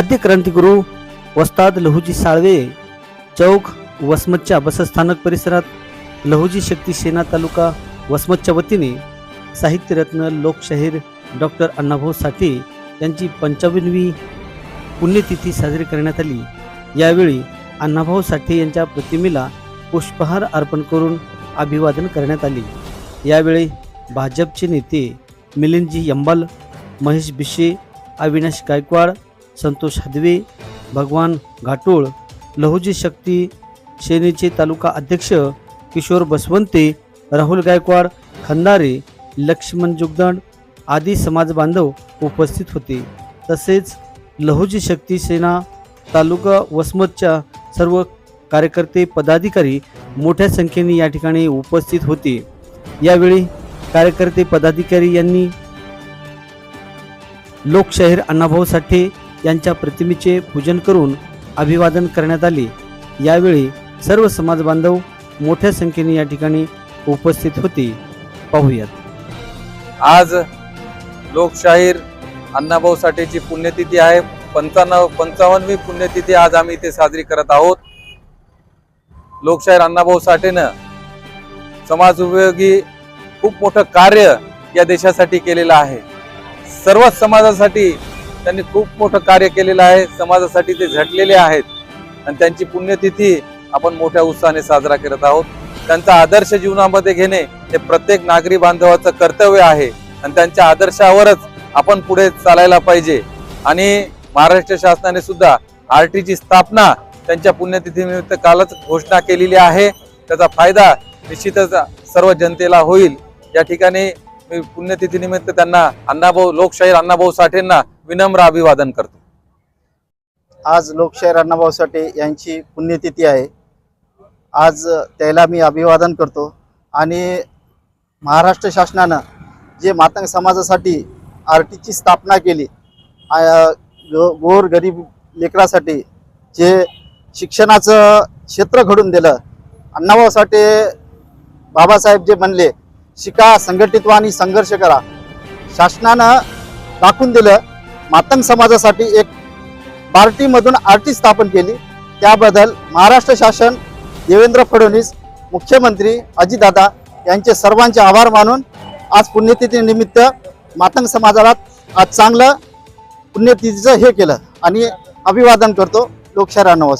आद्य क्रांतिगुरू वस्ताद लहुजी साळवे चौक वसमतच्या बसस्थानक परिसरात लहुजी शक्ती सेना तालुका वसमतच्या वतीने साहित्यरत्न लोकशाहीर डॉक्टर अण्णाभाऊ साठे यांची पंचावन्नवी पुण्यतिथी साजरी करण्यात आली. यावेळी अण्णाभाऊ साठे यांच्या प्रतिमेला पुष्पहार अर्पण करून अभिवादन करण्यात आले. यावेळी भाजपचे नेते मिलिंदजी यंबाल महेश बिशे अविनाश गायकवाड संतोष हदवे भगवान घाटोळ लहुजी शक्ती सेनेचे तालुका अध्यक्ष किशोर बसवंते राहुल गायकवाड खंदारे लक्ष्मण जुगदंड आदी समाज बांधव उपस्थित होते. तसेच लहुजी शक्ती सेना तालुका वसमतच्या सर्व कार्यकर्ते पदाधिकारी मोठ्या संख्येने या ठिकाणी उपस्थित होते. यावेळी कार्यकर्ते पदाधिकारी यांनी लोकशाहीर अण्णाभाऊ साठे यांच्या प्रतिमेचे पूजन करून अभिवादन करण्यात आले. यावेळी सर्व समाज बांधव मोठ्या संख्येने या ठिकाणी उपस्थित होते. पाहूयात. आज लोकशाहीर अण्णाभाऊ साठेची पुण्यतिथी आहे. पंचाण्णव पंचावन्नवी पुण्यतिथी आज आम्ही इथे साजरी करत आहोत. लोकशाहीर अण्णाभाऊ साठेनं समाज उपयोगी खूप मोठं कार्य या देशासाठी केलेलं आहे. सर्वच समाजासाठी त्यांनी खूप मोठं कार्य केलेलं आहे. समाजासाठी ते झटलेले आहेत. आणि त्यांची पुण्यतिथी आपण मोठ्या उत्साहाने साजरा करत आहोत. त्यांचा आदर्श जीवनामध्ये घेणे हे प्रत्येक नागरी बांधवाचं कर्तव्य आहे. आणि त्यांच्या आदर्शावरच आपण पुढे चालायला पाहिजे. आणि महाराष्ट्र शासनाने सुद्धा आर टीची स्थापना त्यांच्या पुण्यतिथीनिमित्त कालच घोषणा केलेली आहे. त्याचा फायदा निश्चितच सर्व जनतेला होईल. या ठिकाणी मी पुण्यतिथीनिमित्त त्यांना अण्णाभाऊ लोकशाहीर अण्णाभाऊ साठेंना विनम्र अभिवादन करतो. आज लोकशाहीर अण्णाभाऊ साठे यांची पुण्यतिथी आहे. आज त्याला मी अभिवादन करतो आणि महाराष्ट्र शासनानं जे मातंग समाजासाठी आर टीची स्थापना केली गोर गरीब लेकरासाठी जे शिक्षणाचं क्षेत्र घडून दिलं अण्णाभाऊ साठे बाबासाहेब जे म्हणले शिका संघटित व्हा आणि संघर्ष करा. शासनानं दाखवून दिलं मातंग समाजासाठी एक बार्टीमधून आरटी स्थापन केली. त्याबद्दल महाराष्ट्र शासन देवेंद्र फडणवीस मुख्यमंत्री अजितदादा यांचे सर्वांचे आभार मानून आज पुण्यतिथीनिमित्त मातंग समाजाला आज चांगलं पुण्यतिथीचं हे केलं. आणि अभिवादन करतो लोकशाहीर अण्णाभाऊ